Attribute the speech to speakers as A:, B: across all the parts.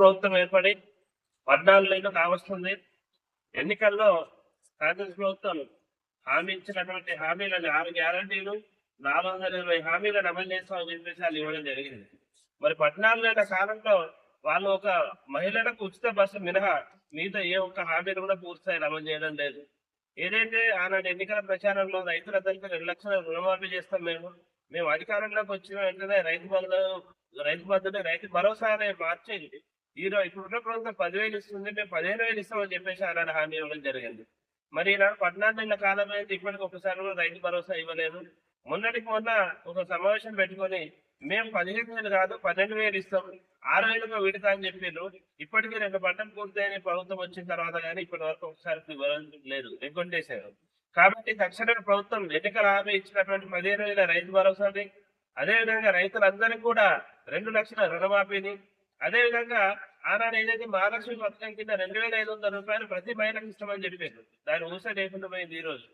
A: ప్రభుత్వం ఏర్పడి పద్నాలుగు కావస్తుంది. ఎన్నికల్లో కాంగ్రెస్ ప్రభుత్వం హామీ ఇచ్చినటువంటి హామీలను ఆరు గ్యారంటీలు నాలుగు వందల ఇరవై హామీలను అమలు చేస్తామని చెప్పేసి ఇవ్వడం జరిగింది. మరి పద్నాలుగు నెలల కాలంలో వాళ్ళు ఒక మహిళలకు ఉచిత బస్సు మినహా మిగతా ఏ ఒక్క హామీలు కూడా పూర్తిస్థాయిలో అమలు చేయడం లేదు. ఏదైతే ఆనాటి ఎన్నికల ప్రచారంలో రైతులందరికీ రెండు లక్షల రుణమాఫీ చేస్తాం మేము మేము అధికారంలోకి వచ్చిన వెంటనే రైతు బంధు రైతు బంధుని రైతు భరోసా అనే మార్చి ఈ రోజు ఇప్పుడున్న ప్రభుత్వం పదివేలు ఇస్తుంది మేము పదిహేను వేలు ఇస్తామని చెప్పేసి ఆనాడు హామీ ఇవ్వడం జరిగింది. మరి ఈనాడు పద్నాలుగు నెలల కాలం అయితే ఇప్పటికి ఒకసారి కూడా రైతు భరోసా ఇవ్వలేదు. మొన్నటికి మొన్న ఒక సమావేశం పెట్టుకొని మేము పదిహేను వేలు కాదు పన్నెండు వేలు ఇస్తాం ఆరు వేలుగా విడతా అని చెప్పారు ఇప్పటికీ రెండు పంటలు పూర్తయిన ప్రభుత్వం వచ్చిన తర్వాత కానీ ఇప్పటి వరకు ఒకసారి లేదు ఎగ్గొట్టేశారు కాబట్టి తక్షణమే ప్రభుత్వం ఎన్నికల హామీ ఇచ్చినటువంటి పదిహేను వేల రైతు భరోసాని అదేవిధంగా రైతులందరికీ కూడా రెండు లక్షల రుణమాఫీని అదేవిధంగా ఆనాడు ఏదైతే మహాలక్ష్మి పథకం కింద రెండు వేల ఐదు వందల రూపాయలు ప్రతి మహిళకు ఇస్తామని చెప్పారు దాని ఊస లేకుండా పోయింది ఈ రోజు.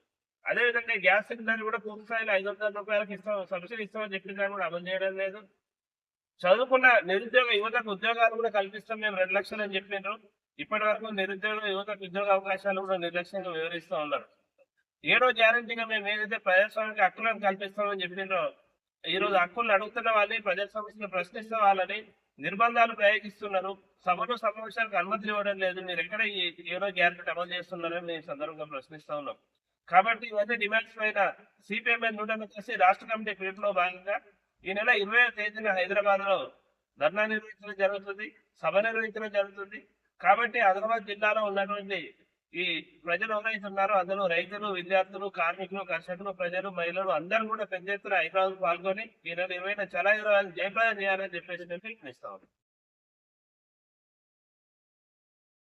A: అదేవిధంగా గ్యాస్ సిలిండర్ కూడా పూర్తి స్థాయిలో ఐదు వందల రూపాయలకు ఇస్తాం సబ్సిడీ ఇస్తామని చెప్పిన దాన్ని కూడా అమలు చేయడం లేదు. చదువుకున్న నిరుద్యోగ యువతకు ఉద్యోగాలు కూడా కల్పిస్తాం మేము రెండు లక్షలు అని చెప్పినారు. ఇప్పటి వరకు నిరుద్యోగ యువతకు ఉద్యోగ అవకాశాలు కూడా నిర్లక్ష్యంగా వివరిస్తూ ఉన్నారు. ఏడో గ్యారంటీగా మేము ఏదైతే ప్రజాస్వామికి హక్కులను కల్పిస్తామని చెప్పినారో ఈ రోజు హక్కులను అడుగుతున్న వాళ్ళని ప్రజా సమస్యలు ప్రశ్నిస్తున్న వాళ్ళని నిర్బంధాలు ప్రయోగిస్తున్నారు. సభలు సమావేశాలకు అనుమతులు ఇవ్వడం లేదు. మీరు ఎక్కడ ఈ గ్యారెంటీ అమలు చేస్తున్నారని మేము సందర్భంగా ప్రశ్నిస్తా ఉన్నాం. కాబట్టి ఇవన్నీ డిమాండ్స్ పైన సిపిఎంఎల్ నూట చేసి రాష్ట్ర కమిటీ పిలుపులో భాగంగా ఈ నెల ఇరవై తేదీన హైదరాబాద్లో ధర్నా నిర్వహించడం జరుగుతుంది. సభ నిర్వహించడం జరుగుతుంది. కాబట్టి ఆదిలాబాద్ జిల్లాలో ఉన్నటువంటి ఈ ప్రజలు ఎవరైతే ఉన్నారో అందులో రైతులు విద్యార్థులు కార్మికులు కర్షకులు ప్రజలు మహిళలు అందరూ కూడా పెద్ద ఎత్తున హైదరాబాద్ పాల్గొని ఈ నెల ఇరవై చాలా జయప్రదం చేయాలని చెప్పేసి నేను పిలుపునిస్తా. ఉన్నాను